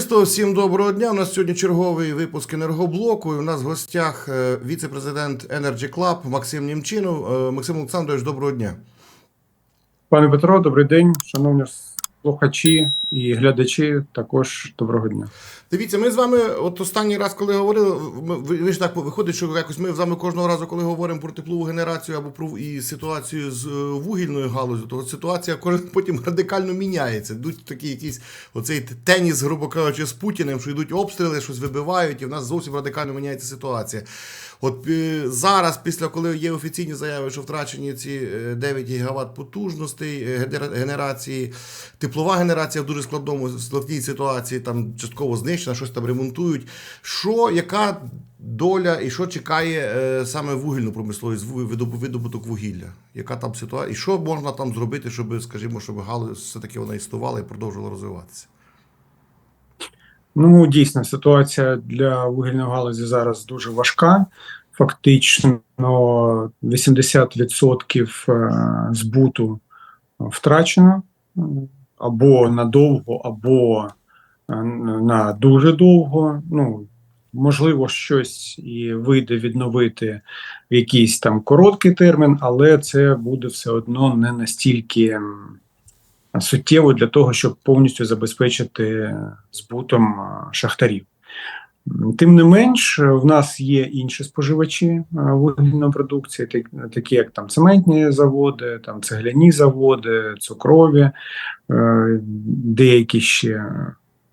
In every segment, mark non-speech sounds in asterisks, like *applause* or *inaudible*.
Товариство, всім доброго дня. У нас сьогодні черговий випуск енергоблоку. І у нас в гостях е, віце-президент Energy Club Максим Німчинов. Е, Максим Олександрович, доброго дня. Пане Петро, добрий день, шановні слухачі і глядачі. Також доброго дня. Дивіться, ми з вами, от останній раз, коли говорили, ви, ж так виходить, що якось ми з вами кожного разу, коли говоримо про теплову генерацію або про і ситуацію з е, вугільною галузю, то ситуація *laughs* потім радикально міняється. Йдуть такі якісь оцей теніс, грубо кажучи, з Путіним, що йдуть обстріли, щось вибивають, і в нас зовсім радикально міняється ситуація. От е, зараз, після коли є офіційні заяви, що втрачені ці е, 9 гігават потужностей е, генерації, теплова генерація в дуже складному складній ситуації, там частково знищена, щось там ремонтують. Що, яка доля і що чекає е, саме вугільну промисловість, видобуток вугілля? Яка там ситуація? І що можна там зробити, щоб, скажімо, щоб галузь все-таки вона існувала і продовжувала розвиватися? Ну дійсно, ситуація для вугільної галузі зараз дуже важка. Фактично 80% е, збуту втрачено або надовго, або на дуже довго. Ну можливо, щось і вийде відновити в якийсь там короткий термін, але це буде все одно не настільки. суттєво для того, щоб повністю забезпечити збутом шахтарів. Тим не менш, в нас є інші споживачі вугільної продукції, такі як там цементні заводи, там цегляні заводи, цукрові, е, деякі ще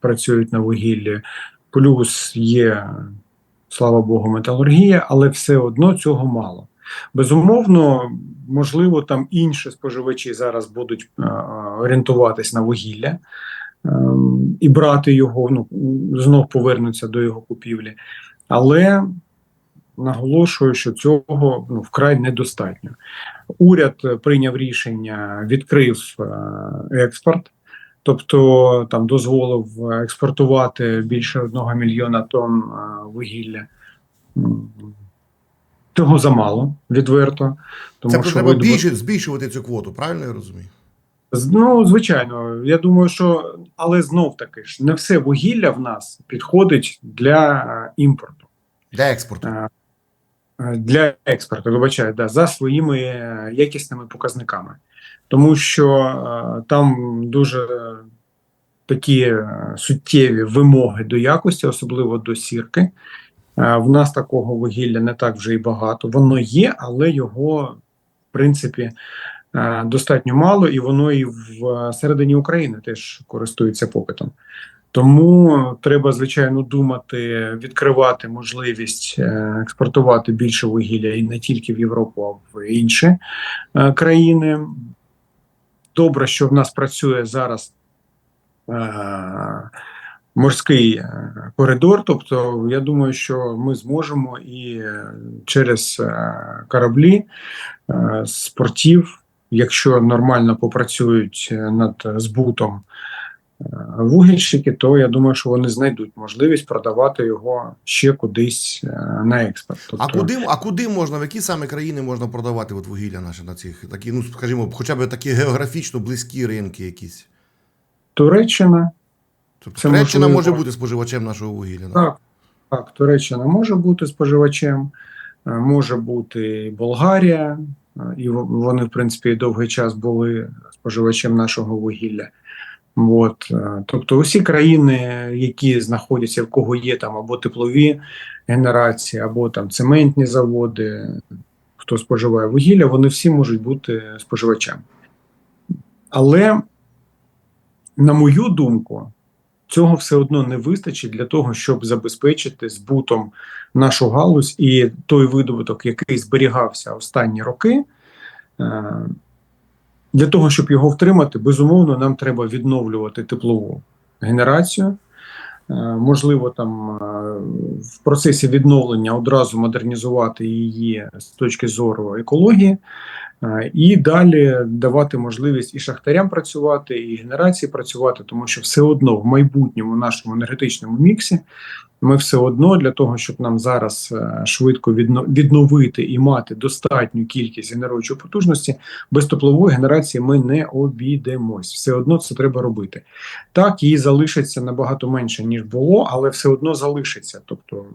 працюють на вугіллі. Плюс є, слава Богу, металургія, але все одно цього мало. Безумовно, можливо, там інші споживачі зараз будуть е, орієнтуватись на вугілля е, і брати його, ну знов повернуться до його купівлі. Але наголошую, що цього ну, вкрай недостатньо. Уряд е, прийняв рішення, відкрив е, експорт. Тобто там дозволив експортувати більше одного мільйона тонн е, вугілля. М, Цього замало, відверто. Тому Це що треба видобут- більше збільшувати цю квоту, правильно я розумію? Ну, звичайно, я думаю, що але знов таки ж не все вугілля в нас підходить для е, імпорту, Для експорту. Е, е, для експорту, вибачаю, да, за своїми е, якісними показниками. Тому що е, там дуже такі е, суттєві вимоги до якості, особливо до сірки. Е, В нас такого вугілля не так вже і багато. Воно є, але його, в принципі, достатньо мало, і воно і в середині України теж користується попитом. Тому треба, звичайно, думати, відкривати можливість експортувати більше вугілля і не тільки в Європу, а в інші країни. Добре, що в нас працює зараз е, морський е, коридор. Тобто, я думаю, що ми зможемо і е, через е, кораблі е, з якщо нормально попрацюють над збутом вугільщики, то я думаю, що вони знайдуть можливість продавати його ще кудись е, на експорт. А Тобто, куди, а куди можна, в які саме країни можна продавати от вугілля наше на цих такі, ну скажімо, хоча б такі географічно близькі ринки якісь? Туреччина, Тобто Це Туреччина можливо. може бути споживачем нашого вугілля. Так, так, Туреччина може бути споживачем, е, може бути і Болгарія, е, і вони, в принципі, довгий час були споживачем нашого вугілля. От, е, тобто, усі країни, які знаходяться, в кого є там або теплові генерації, або там цементні заводи, хто споживає вугілля, вони всі можуть бути споживачами. Але, на мою думку, цього все одно не вистачить для того, щоб забезпечити збутом нашу галузь і той видобуток, який зберігався останні роки. Для того, щоб його втримати, безумовно, нам треба відновлювати теплову генерацію. Е, Можливо, там е, в процесі відновлення одразу модернізувати її з точки зору екології. Е, І далі давати можливість і шахтарям працювати, і генерації працювати, тому що все одно в майбутньому нашому енергетичному міксі ми все одно для того, щоб нам зараз е, швидко відно- відновити і мати достатню кількість генеруючої потужності, без теплової генерації ми не обійдемось. Все одно це треба робити. Так, її залишиться набагато менше, ніж було, але все одно залишиться. Тобто,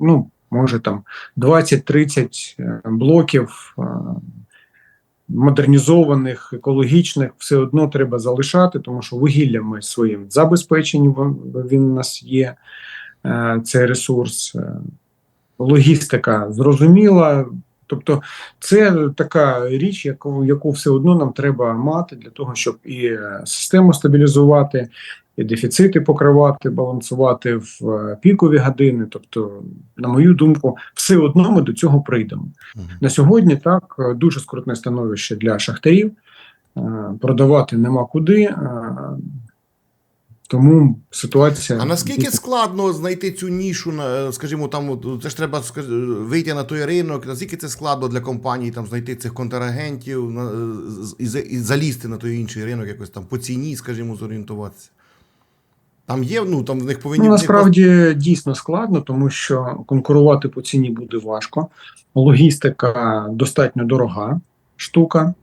ну, може там 20-30 е, блоків. Модернізованих, екологічних, все одно треба залишати, тому що вугілля ми своїм забезпечені, він у нас є, е, цей ресурс. Е, Логістика зрозуміла. Тобто, це така річ, яку, яку все одно нам треба мати для того, щоб і систему стабілізувати, і дефіцити покривати, балансувати в е, пікові години. Тобто, на мою думку, все одно ми до цього прийдемо. На сьогодні так е, дуже скрутне становище для шахтарів. Е, Продавати нема куди. Тому ситуація А наскільки складно знайти цю нішу, скажімо, там це ж треба вийти на той ринок, наскільки це складно для компаній там знайти цих контрагентів і залізти на той інший ринок, якось там по ціні, скажімо, зорієнтуватися. Там є, ну там в них повинні Ну, насправді дійсно складно, тому що конкурувати по ціні буде важко. Логістика достатньо дорога штука.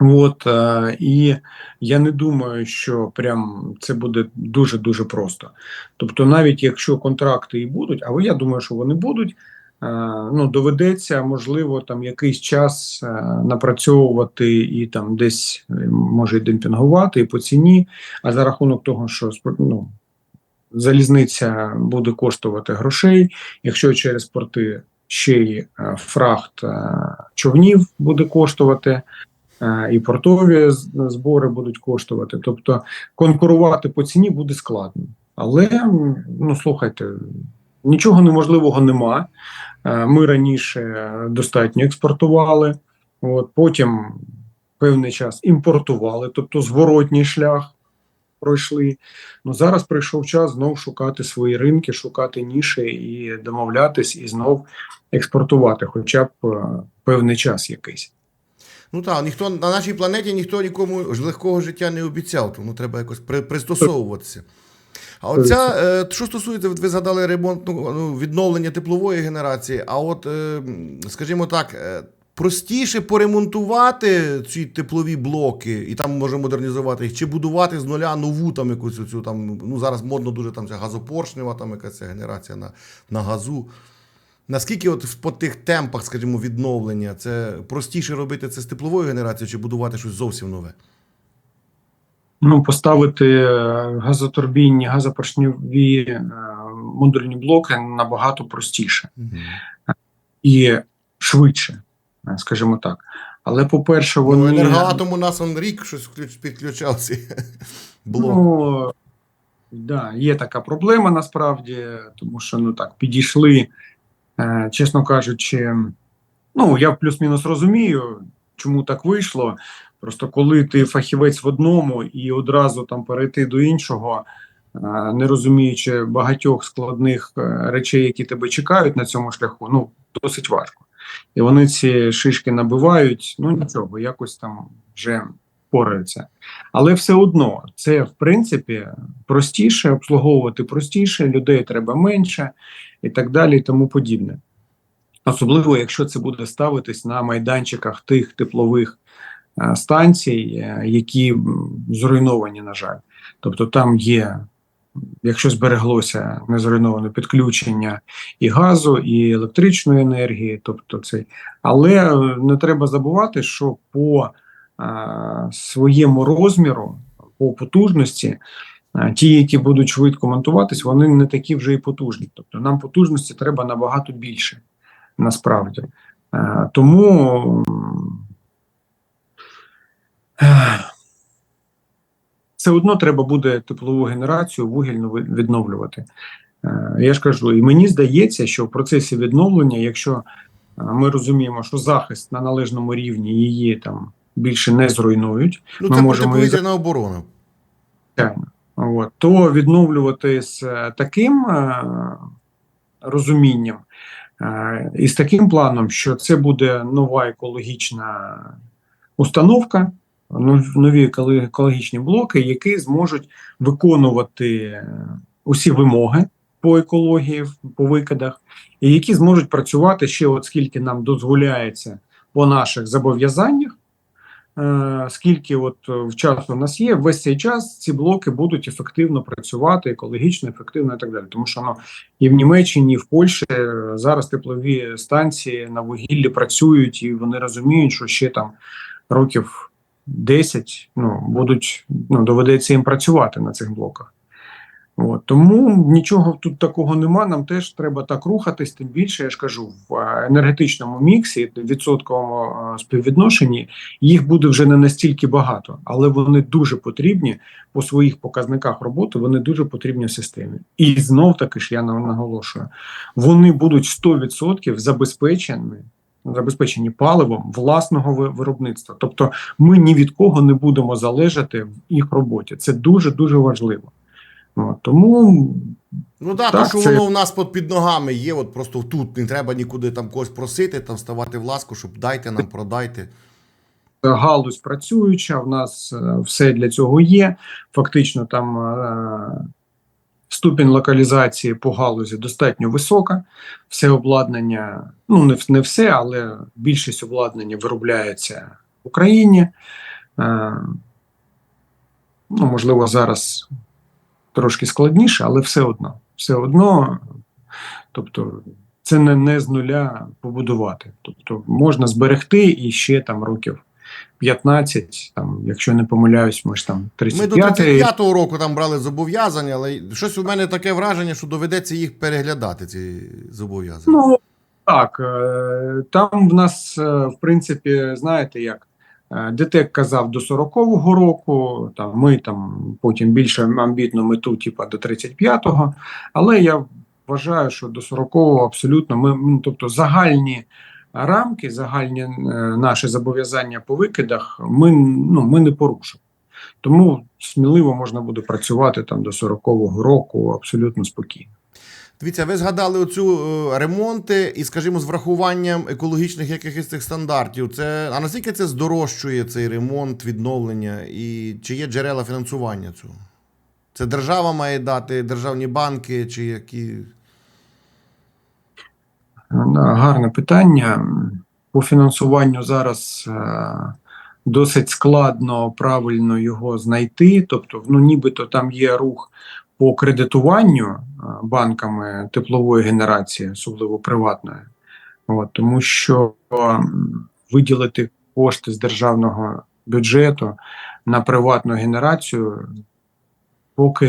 От, е, і я не думаю, що прям це буде дуже дуже просто. Тобто, навіть якщо контракти і будуть, але я думаю, що вони будуть. Е, Ну, доведеться, можливо, там якийсь час е, напрацьовувати і там десь е, може і демпінгувати і по ціні. А за рахунок того, що ну, залізниця буде коштувати грошей, якщо через порти ще й фрахт човнів буде коштувати, і портові збори будуть коштувати. Тобто конкурувати по ціні буде складно. Але ну слухайте, нічого неможливого нема. Е, Ми раніше достатньо експортували, от потім певний час імпортували, тобто зворотній шлях пройшли. Ну зараз прийшов час знов шукати свої ринки, шукати ніші і домовлятись, і знов експортувати, хоча б е, певний час якийсь. Ну так, ніхто на нашій планеті ніхто нікому легкого життя не обіцяв, тому треба якось при, пристосовуватися. А оця, е, що стосується, ви згадали ремонт, ну, відновлення теплової генерації, а от, е, скажімо так, е, простіше поремонтувати ці теплові блоки і там може модернізувати їх, чи будувати з нуля нову там якусь цю там, ну зараз модно дуже там ця газопоршнева, там якась генерація на, на газу. Наскільки от по тих темпах, скажімо, відновлення, це простіше робити це з тепловою генерацією чи будувати щось зовсім нове? Ну, поставити е, газотурбінні, газопоршньові е, модульні блоки набагато простіше і швидше, е, скажімо так. Але, по-перше, Ну, енергоатом у нас он рік щось підключався. *laughs* Блок. Ну, да, є така проблема насправді, тому що ну так підійшли, е, чесно кажучи, ну я плюс-мінус розумію, чому так вийшло. Просто коли ти фахівець в одному і одразу там перейти до іншого, е, не розуміючи багатьох складних е, речей, які тебе чекають на цьому шляху, ну досить важко. І вони ці шишки набивають, ну нічого, якось там вже впораються. Але все одно це в принципі простіше, обслуговувати простіше, людей треба менше і так далі, і тому подібне. Особливо, якщо це буде ставитись на майданчиках тих теплових станцій, е, які зруйновані, на жаль. Тобто там є, якщо збереглося незруйноване підключення і газу, і електричної енергії, тобто це. Але е, не треба забувати, що по е, своєму розміру, по потужності, е, ті, які будуть швидко монтуватись, вони не такі вже і потужні. Тобто нам потужності треба набагато більше, насправді. Е, Тому е, все одно треба буде теплову генерацію вугільну відновлювати. Е, Я ж кажу, і мені здається, що в процесі відновлення, якщо е, ми розуміємо, що захист на належному рівні її там більше не зруйнують, Ну, ми це можемо і оборона. звичайно, от, то відновлювати з е, таким розумінням І з таким планом, що це буде нова екологічна установка, нов- нові еколе- екологічні блоки, які зможуть виконувати е, усі вимоги по екології, по викидах, і які зможуть працювати ще, от скільки нам дозволяється по наших зобов'язаннях. Е, Скільки от е, в часу у нас є, весь цей час ці блоки будуть ефективно працювати, екологічно, ефективно і так далі. Тому що ну, і в Німеччині, і в Польщі зараз теплові станції на вугіллі працюють, і вони розуміють, що ще там років 10 ну, будуть, ну, доведеться їм працювати на цих блоках. От, тому нічого тут такого нема. Нам теж треба так рухатись. Тим більше я ж кажу, в е, енергетичному міксі, відсотковому е, співвідношенні їх буде вже не настільки багато, але вони дуже потрібні по своїх показниках роботи. Вони дуже потрібні в системі. І знов таки ж я наголошую, вони будуть 100% забезпечені. Забезпечені паливом власного виробництва, тобто ми ні від кого не будемо залежати в їх роботі. Це дуже дуже важливо. Тому Ну да, Так, то, що це- воно в нас під, під ногами є, от просто тут не треба нікуди там когось просити, там ставати в ласку, щоб дайте нам, продайте. галузь працююча, в нас е, все для цього є. Фактично, там е, ступінь локалізації по галузі достатньо висока. Все обладнання, ну не, не все, але більшість обладнання виробляється в Україні. Е, ну, можливо, зараз трошки складніше, але все одно. Все одно, тобто, це не, не з нуля побудувати. Тобто можна зберегти і ще там років 15, там, якщо не помиляюсь, ми ж там Ми до 35 35-го року там брали зобов'язання, але щось у мене таке враження, що доведеться їх переглядати, ці зобов'язання. Ну так, е, там в нас, е, в принципі, знаєте як. е, ДТЕК казав до 40-го року, там ми там потім більше амбітну мету, типа до 35-го. Але я вважаю, що до 40-го абсолютно ми, ну, тобто загальні рамки, загальні е, наші зобов'язання по викидах, ми, ну, ми не порушимо. Тому сміливо можна буде працювати там до 40-го року абсолютно спокійно. Дивіться, ви згадали оцю е, ремонти і, скажімо, з врахуванням екологічних якихось цих стандартів. Це а наскільки це здорожчує цей ремонт, відновлення, і чи є джерела фінансування цього? Це держава має дати, державні банки, чи які. Гарне питання. По фінансуванню зараз е, досить складно правильно його знайти. Тобто, ну нібито там є рух по кредитуванню е, банками теплової генерації, особливо приватної. От, тому що виділити кошти з державного бюджету на приватну генерацію, поки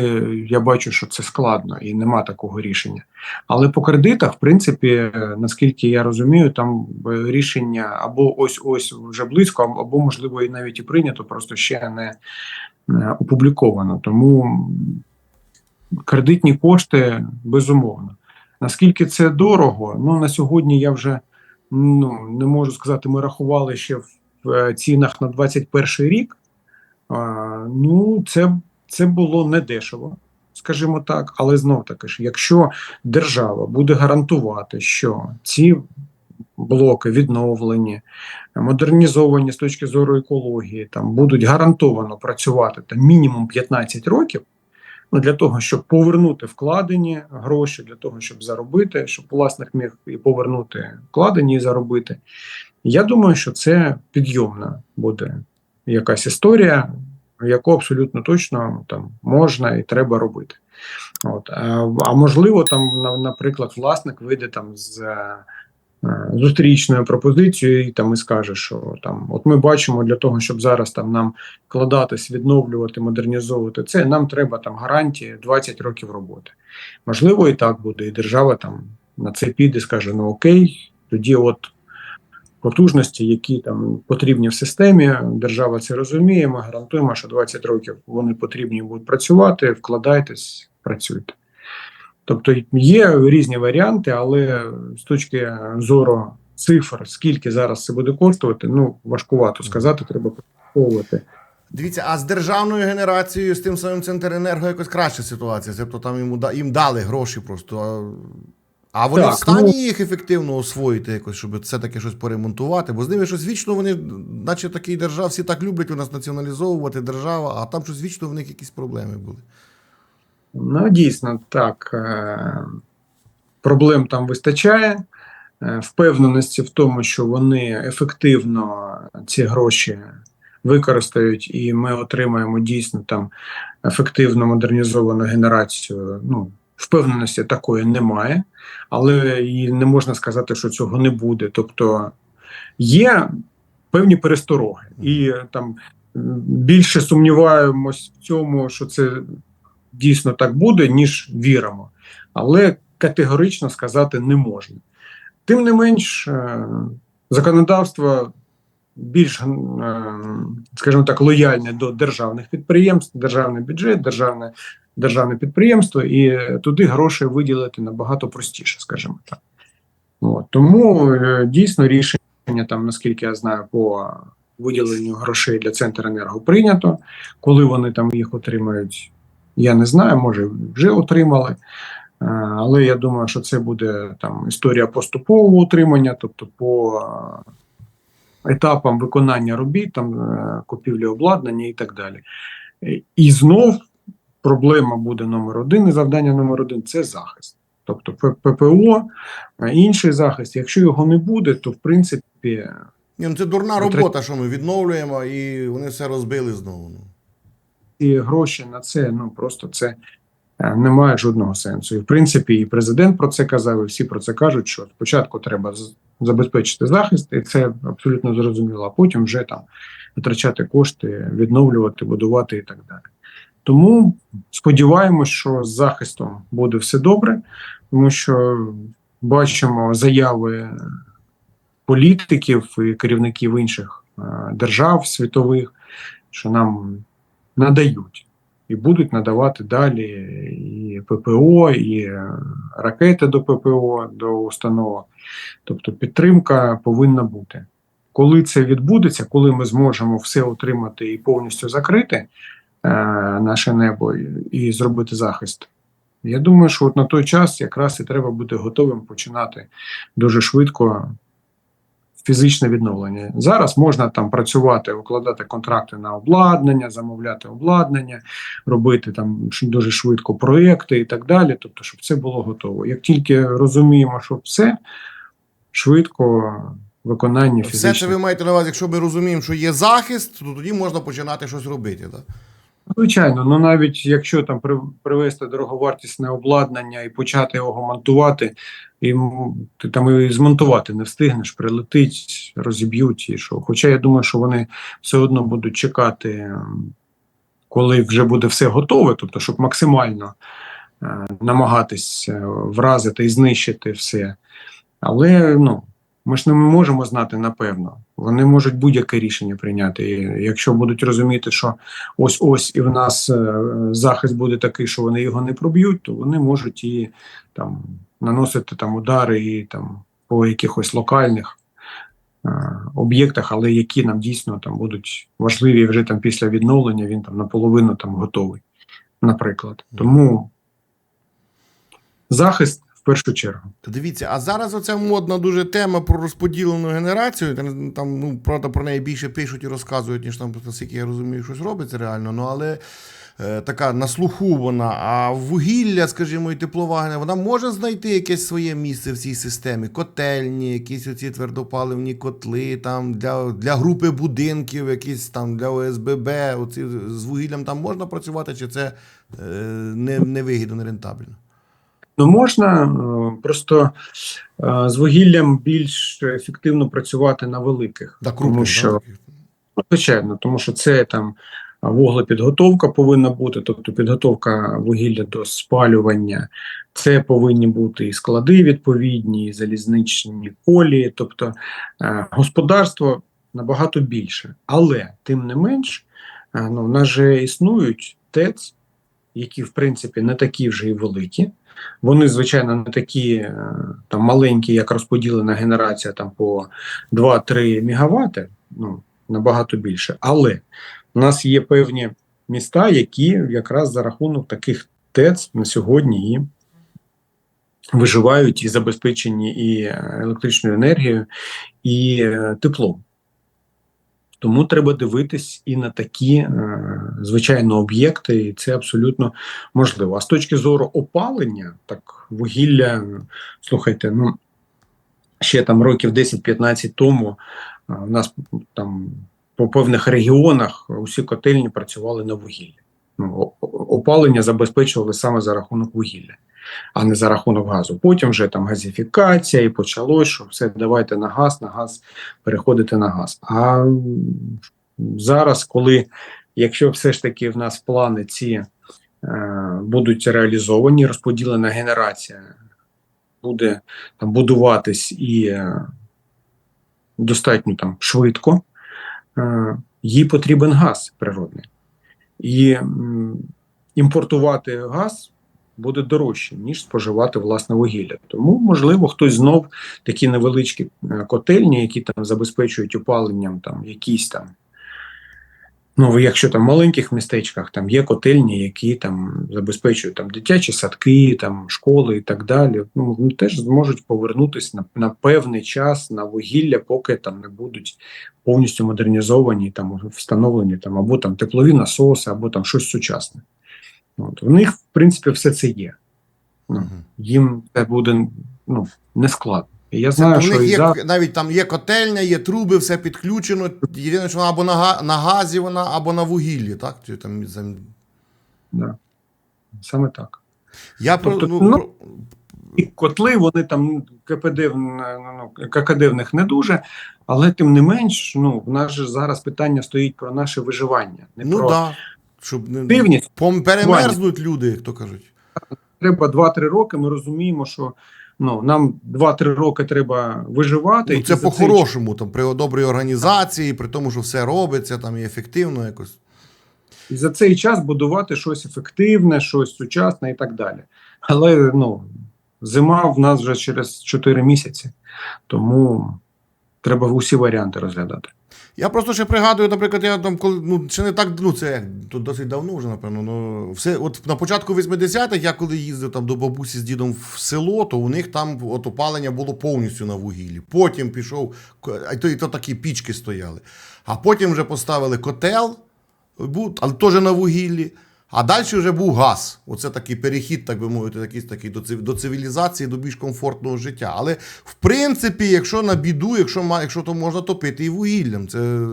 я бачу, що це складно і нема такого рішення. Але по кредитах, в принципі, наскільки я розумію, там е, рішення або ось ось вже близько, або- можливо і навіть і прийнято, просто ще не опубліковано. Тому кредитні кошти безумовно. Наскільки це дорого? Ну на сьогодні я вже ну не можу сказати, ми рахували ще в е, цінах на 21 рік. Ну, це, це було недешево скажімо так, але знов таки ж, якщо держава буде гарантувати, що ці блоки відновлені, модернізовані з точки зору екології, там будуть гарантовано працювати там мінімум 15 років. Ну, для того, щоб повернути вкладені гроші, для того, щоб заробити, щоб власник міг і повернути вкладені і заробити. Я думаю, що це підйомна буде якась історія, яку абсолютно точно там можна і треба робити. От. А, а можливо, там, наприклад, власник вийде там з е, зустрічною пропозицією і там і скаже, що там, от ми бачимо для того, щоб зараз там нам вкладатись, відновлювати, модернізовувати це, нам треба там гарантії 20 років роботи. Можливо, і так буде, і держава там на це піде, скаже: ну окей, тоді от потужності, які там потрібні в системі. Держава це розуміє. Ми гарантуємо, що 20 років вони потрібні будуть працювати. Вкладайтесь, працюйте. Тобто є різні варіанти, але з точки зору цифр, скільки зараз це буде коштувати, ну важкувато сказати, треба пораховувати. Дивіться, а з державною генерацією, з тим самим Центренерго якось краща ситуація. Тобто там йому їм дали гроші просто. А, вони Так, в стані ну- їх ефективно освоїти якось, щоб це таке щось поремонтувати, бо з ними щось вічно вони, наче такий держав, всі так люблять у нас націоналізовувати держава, а там щось вічно в них якісь проблеми були. Ну, дійсно, так. е, Проблем там вистачає. Е, Впевненості в тому, що вони ефективно ці гроші використають, і ми отримаємо дійсно там ефективно модернізовану генерацію. Ну, впевненості такої немає, але і не можна сказати, що цього не буде. Тобто є певні перестороги, і там більше сумніваємось в цьому, що це дійсно так буде, ніж віримо. Але категорично сказати не можна. Тим не менш, е, законодавство більш, е, скажімо так, лояльне до державних підприємств, державний бюджет, державне, державне підприємство, і туди гроші виділити набагато простіше, скажімо так. От. Тому е, дійсно рішення, там, наскільки я знаю, по виділенню грошей для Центренерго прийнято. Коли вони там їх отримають, я не знаю, може вже отримали. Е, Але я думаю, що це буде там історія поступового утримання, тобто по е, етапам виконання робіт, там купівлі обладнання і так далі. І знов проблема буде номер один, і завдання номер один це захист. Тобто ППО, інший захист. Якщо його не буде, то в принципі Ні, ну це дурна робота, що ми відновлюємо, і вони все розбили знову. Ну. ці гроші на це ну просто це е, не має жодного сенсу. І в принципі, і президент про це казав, і всі про це кажуть, що спочатку треба забезпечити захист, і це абсолютно зрозуміло, а потім вже там витрачати кошти, відновлювати, будувати і так далі. Тому сподіваємось, що з захистом буде все добре, тому що бачимо заяви політиків і керівників інших е, держав світових, що нам надають і будуть надавати далі і ППО, і е, ракети до ППО, до установок. Тобто підтримка повинна бути. Коли це відбудеться, коли ми зможемо все отримати і повністю закрити наше небо і, зробити захист, я думаю, що от на той час якраз і треба бути готовим починати дуже швидко фізичне відновлення. Зараз можна там працювати, укладати контракти на обладнання, замовляти обладнання, робити там дуже швидко проекти і так далі. Тобто, щоб це було готово. Як тільки розуміємо, що все швидко виконання Все фізичних це ви маєте на увазі, якщо ми розуміємо, що є захист, то тоді можна починати щось робити. Так? Звичайно, ну навіть якщо там при, привезти дороговартісне обладнання і почати його монтувати, і ти там і змонтувати не встигнеш, прилетить, розіб'ють і що. Хоча я думаю, що вони все одно будуть чекати, коли вже буде все готове, тобто, щоб максимально е, намагатись е, вразити і знищити все. Але ну, ми ж не можемо знати напевно. Вони можуть будь-яке рішення прийняти. І якщо будуть розуміти, що ось ось і в нас е, захист буде такий, що вони його не проб'ють, то вони можуть і там наносити там удари і там по якихось локальних е, об'єктах, але які нам дійсно там будуть важливі вже там після відновлення, він там наполовину там готовий, наприклад. Тому захист першу чергу. Та дивіться, а зараз оця модна дуже тема про розподілену генерацію. Там, ну, правда, про неї більше пишуть і розказують, ніж там, наскільки я розумію, щось робиться реально. Ну, але е, така на слуху вона. А вугілля, скажімо, і теплова вона може знайти якесь своє місце в цій системі. Котельні, якісь оці твердопаливні котли, там для, для групи будинків, якісь там для ОСББ. Оці, з вугіллям там можна працювати, чи це е, не, невигідно, нерентабельно? Ну, можна е, просто е, з вугіллям більш ефективно працювати на великих, Да, тому що да, звичайно, тому що це там вуглепідготовка повинна бути, тобто підготовка вугілля до спалювання. Це повинні бути і склади відповідні, і залізничні колії, тобто е, господарство набагато більше. Але тим не менш, ну, в нас же існують ТЕЦ, які в принципі не такі вже і великі. Вони, звичайно, не такі е, там маленькі, як розподілена генерація там по 2-3 мегаватти, ну набагато більше. Але у нас є певні міста, які якраз за рахунок таких ТЕЦ на сьогодні і виживають і забезпечені і електричною енергією, і е, теплом. Тому треба дивитись і на такі е, звичайно об'єкти, і це абсолютно можливо. А з точки зору опалення, так вугілля, слухайте, ну ще там років 10-15 тому у нас там по певних регіонах усі котельні працювали на вугіллі. Ну, опалення забезпечували саме за рахунок вугілля, а не за рахунок газу. Потім вже там газифікація і почалось, що все давайте на газ, на газ переходити на газ. А зараз, коли якщо все ж таки в нас плани ці е, будуть реалізовані, розподілена генерація буде там будуватись і е, достатньо там швидко, е, їй потрібен газ природний. І м, імпортувати газ буде дорожче, ніж споживати власне вугілля. Тому, можливо, хтось знов такі невеличкі е, котельні, які там забезпечують опаленням там якісь там. Ну, якщо там в маленьких містечках там є котельні, які там забезпечують там дитячі садки, там школи і так далі. Ну вони теж зможуть повернутися на, на певний час на вугілля, поки там не будуть повністю модернізовані, там встановлені там або там теплові насоси, або там щось сучасне. От в них, в принципі, все це є. Ну, їм це буде ну не складно. І я знаю, то в що них є зараз навіть там є котельня, є труби, все підключено. Єдине, що вона або на, на газі вона, або на вугіллі, так? Чи там, зам- да, саме так. Я про, Тобто, ну, ну, про- І котли, вони там КПД в ну, ККД в них не дуже, але тим не менш, ну в нас же зараз питання стоїть про наше виживання, не ну про да, щоб не активність. перемерзнуть люди, як то кажуть. Треба 2-3 роки. Ми розуміємо, що ну нам 2-3 роки треба виживати. Ну, це по-хорошому, там, при добрій організації, при тому, що все робиться там і ефективно якось. і за цей час будувати щось ефективне, щось сучасне і так далі. Але ну, зима в нас вже через 4 місяці, тому треба усі варіанти розглядати. Я просто ще пригадую, наприклад, я там коли ну ще не так, ну це тут досить давно вже, напевно. Ну все, от на початку 80-х, я коли їздив там до бабусі з дідом в село, то у них там от опалення було повністю на вугіллі. Потім пішов, а то, і то такі пічки стояли. А потім вже поставили котел, але теж на вугіллі. А далі вже був газ. Оце такий перехід, так би мовити, такий, такий до, цив- до цивілізації, до більш комфортного життя. Але в принципі, якщо на біду, якщо, якщо то можна топити і вугіллям. Це...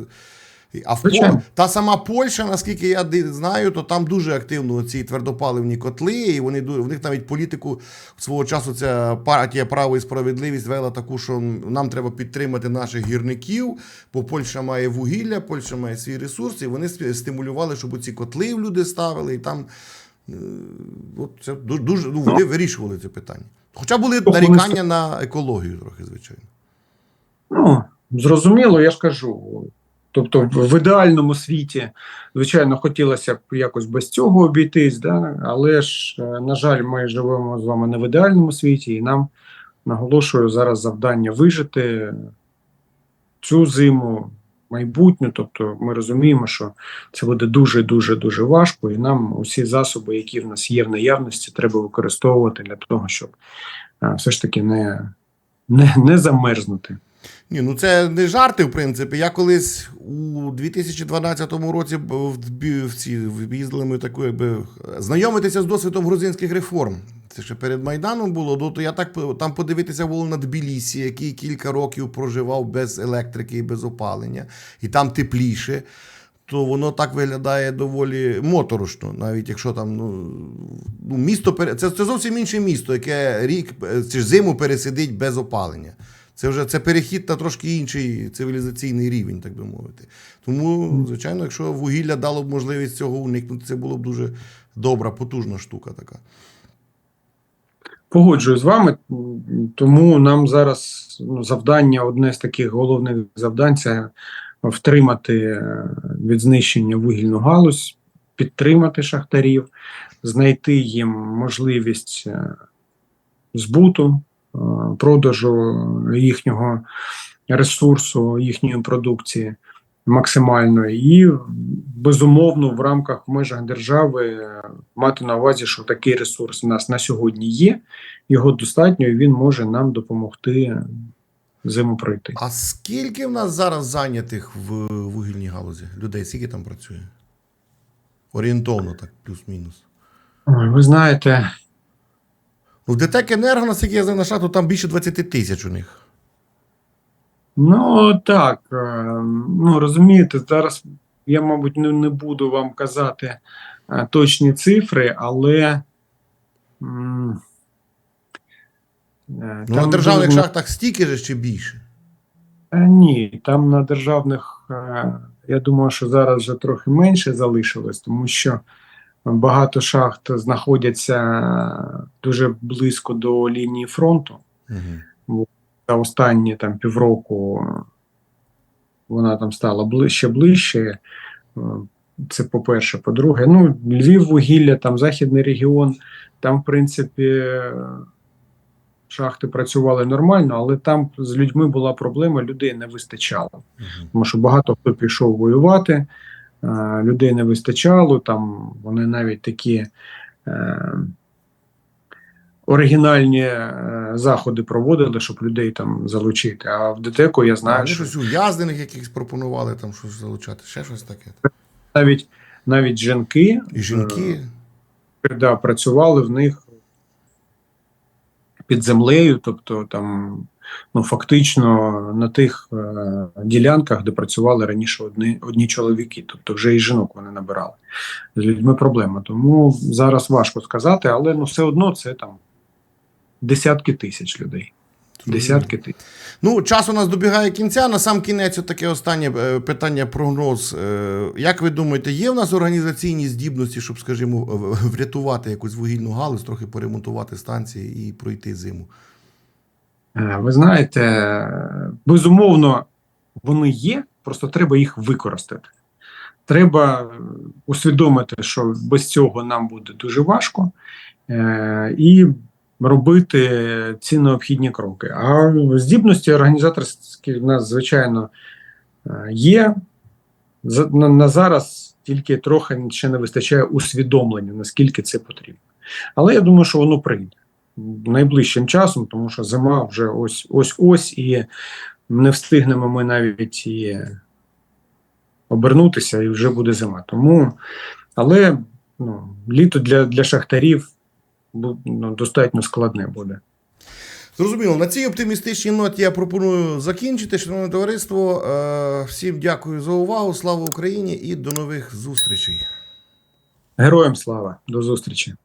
А в Пол... Та сама Польща, наскільки я знаю, то там дуже активно ці твердопаливні котли, і вони в них навіть політику свого часу ця партія право і справедливість вела таку, що нам треба підтримати наших гірників, бо Польща має вугілля, Польща має свій ресурс, і вони стимулювали, щоб ці котли в люди ставили, і там е, от це дуже, ну, вони вирішували це питання. Хоча були нарікання на екологію трохи, звичайно. Ну, зрозуміло, я ж кажу. Тобто, в ідеальному світі, звичайно, хотілося б якось без цього обійтись, да? але ж, е, на жаль, ми живемо з вами не в ідеальному світі, і нам наголошую зараз завдання вижити цю зиму, майбутню. Тобто, ми розуміємо, що це буде дуже, дуже, дуже важко, і нам усі засоби, які в нас є в наявності, треба використовувати для того, щоб е, все ж таки не, не, не замерзнути. Ні, ну це не жарти, в принципі. Я колись у 2012 році б- в, бі- в ці в- їздили ми таку, якби знайомитися з досвідом грузинських реформ. Це ще перед Майданом було. Ну, то я так там подивитися було на Тбілісі, який кілька років проживав без електрики і без опалення, і там тепліше. То воно так виглядає доволі моторошно, навіть якщо там ну, ну місто це, це зовсім інше місто, яке рік е, чи зиму пересидить без опалення. Це вже це перехід на трошки інший цивілізаційний рівень, так би мовити. Тому, звичайно, якщо вугілля дало б можливість цього уникнути, це було б дуже добра, потужна штука така. Погоджуюсь з вами, тому нам зараз ну, завдання, одне з таких головних завдань це втримати е, від знищення вугільну галузь, підтримати шахтарів, знайти їм можливість е, збуту, продажу їхнього ресурсу, їхньої продукції. максимально, і безумовно в рамках в межах держави е, мати на увазі, що такий ресурс у нас на сьогодні є. Його достатньо, і він може нам допомогти зиму пройти. А скільки в нас зараз зайнятих в вугільній галузі людей? Скільки там працює? Орієнтовно, так, плюс-мінус. Ви знаєте, в ДТЕК Енерго, наскільки я знаю, на шату, там більше 20 тисяч у них. Ну так, е, ну розумієте, зараз я, мабуть, не, не буду вам казати е, точні цифри, але м, е, Ну, на державних дуже- шахтах стільки же чи більше. Ні, там на державних, я думаю, що зараз вже трохи менше залишилось, тому що багато шахт знаходяться дуже близько до лінії фронту. Угу. За останні там півроку вона там стала ближче ближче. Це по-перше. По-друге, ну, Львів вугілля, там Західний регіон, там, в принципі, шахти працювали нормально, але там з людьми була проблема, людей не вистачало. Тому що багато хто пішов воювати, людей не вистачало, там вони навіть такі е, оригінальні е, заходи проводили, щоб людей там залучити. А в ДТЕКу я знаю, Вони що щось ув'язнених якихось пропонували там щось залучати, ще щось таке. навіть, навіть жінки І жінки. е, да, працювали в них під землею, тобто там. Ну, фактично на тих е, ділянках, де працювали раніше одні, одні чоловіки, тобто вже і жінок вони набирали. З людьми проблема. Тому зараз важко сказати, але ну все одно це там десятки тисяч людей. Десятки тисяч. Ну, час у нас добігає кінця. На сам кінець, таке останнє е, питання, прогноз. Е, Як ви думаєте, є в нас організаційні здібності, щоб, скажімо, врятувати якусь вугільну галузь, трохи поремонтувати станції і пройти зиму? Е, Ви знаєте, безумовно, вони є, просто треба їх використати. Треба е, усвідомити, що без цього нам буде дуже важко, е, і робити ці необхідні кроки. А здібності організаторські в нас, звичайно, є. На зараз тільки трохи ще не вистачає усвідомлення, наскільки це потрібно. Але я думаю, що воно прийде найближчим часом, тому що зима вже ось ось ось, і не встигнемо ми навіть і обернутися, і вже буде зима. Тому, але ну, літо для, для шахтарів ну, достатньо складне буде. Зрозуміло, на цій оптимістичній ноті я пропоную закінчити. Шановне товариство, е, всім дякую за увагу. Слава Україні і до нових зустрічей. Героям слава, до зустрічі!